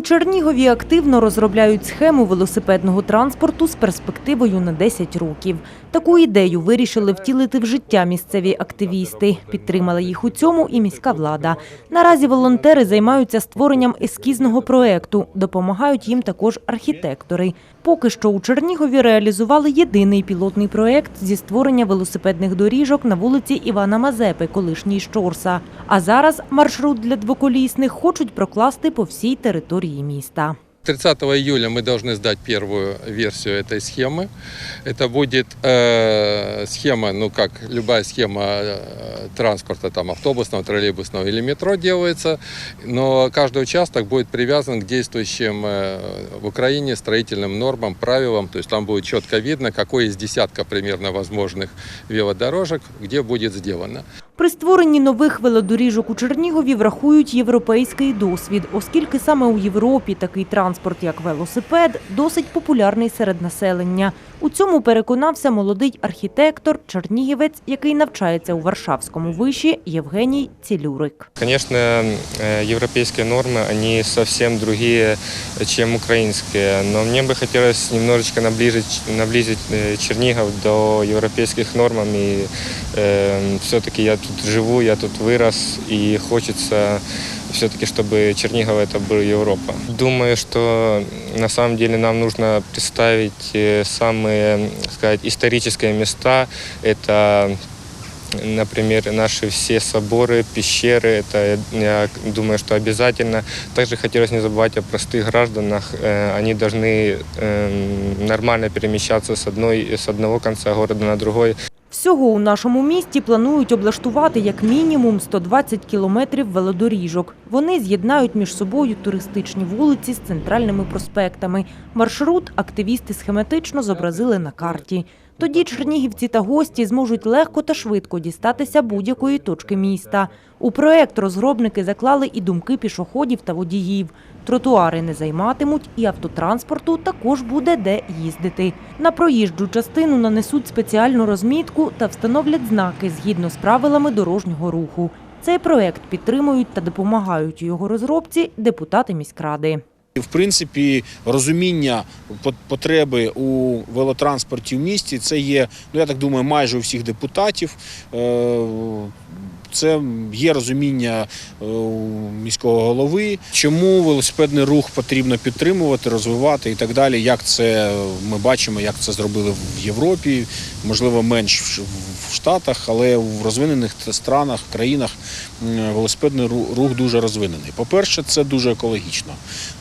У Чернігові активно розробляють схему велосипедного транспорту з перспективою на 10 років. Таку ідею вирішили втілити в життя місцеві активісти. Підтримала їх у цьому і міська влада. Наразі волонтери займаються створенням ескізного проекту. Допомагають їм також архітектори. Поки що у Чернігові реалізували єдиний пілотний проект зі створення велосипедних доріжок на вулиці Івана Мазепи, колишній Щорса. А зараз маршрут для двоколісних хочуть прокласти по всій території міста. 30 июля мы должны сдать первую версию этой схемы. Это будет э, схема, ну как любая схема э, транспорта, там автобусного, троллейбусного или метро делается, но каждый участок будет привязан к действующим э, в Украине строительным нормам, правилам, то есть там будет четко видно, какой из десятка примерно возможных велодорожек, где будет сделано. При створенні нових велодоріжок у Чернігові врахують європейський досвід, оскільки саме у Європі такий транспорт, як велосипед, досить популярний серед населення. У цьому переконався молодий архітектор, чернігівець, який навчається у Варшавському виші Євгеній Цілюрик. Конечно, э, европейские нормы, они совсем другие, чем украинские. Но мне бы хотелось немножечко наближить, наблизить э, Чернигов до европейских норм. И все-таки я тут живу, я тут вырос, и хочется Все-таки, чтобы Чернигов это был Европа. Думаю, что на самом деле нам нужно представить э, самые, сказать, исторические места. Это Например, наши все соборы, пещеры, это, я думаю, что обязательно. Также хотелось не забывать о простых гражданах. Э, Они должны эм, нормально перемещаться с, одной, с одного конца города на другой. Всього у нашому місті планують облаштувати як мінімум 120 кілометрів велодоріжок. Вони з'єднають між собою туристичні вулиці з центральними проспектами. Маршрут активісти схематично зобразили на карті. Тоді чернігівці та гості зможуть легко та швидко дістатися будь-якої точки міста. У проект розробники заклали і думки пішоходів та водіїв. Тротуари не займатимуть, і автотранспорту також буде де їздити. На проїжджу частину нанесуть спеціальну розмітку та встановлять знаки згідно з правилами дорожнього руху. Цей проект підтримують та допомагають його розробці депутати міськради. В принципі, розуміння потреби у велотранспорті в місті це є, ну я так думаю, майже у всіх депутатів. Е, Це є розуміння е, міського голови, чому велосипедний рух потрібно підтримувати, розвивати і так далі. Як це ми бачимо, як це зробили в Європі, можливо, менш в в Штатах, але в розвинених странах, країнах велосипедний рух дуже розвинений. По-перше, це дуже екологічно.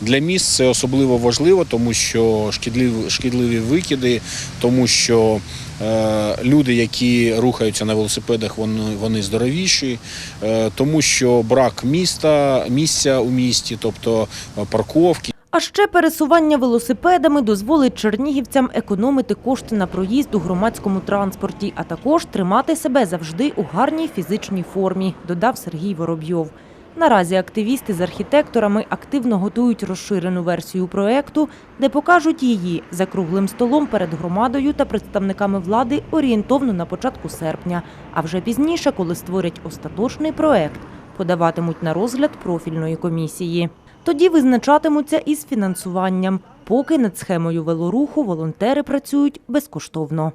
Для міст це особливо важливо, тому що шкідливі, шкідливі викиди, тому що е, люди, які рухаються на велосипедах, вони, вони здоровіші, е, тому що брак міста, місця у місті, тобто е, парковки. Ще пересування велосипедами дозволить чернігівцям економити кошти на проїзд у громадському транспорті, а також тримати себе завжди у гарній фізичній формі, додав Сергій Воробйов. Наразі активісти з архітекторами активно готують розширену версію проекту, де покажуть її за круглим столом перед громадою та представниками влади орієнтовно на початку серпня. А вже пізніше, коли створять остаточний проект, подаватимуть на розгляд профільної комісії. Тоді визначатимуться із фінансуванням. Поки над схемою велоруху волонтери працюють безкоштовно.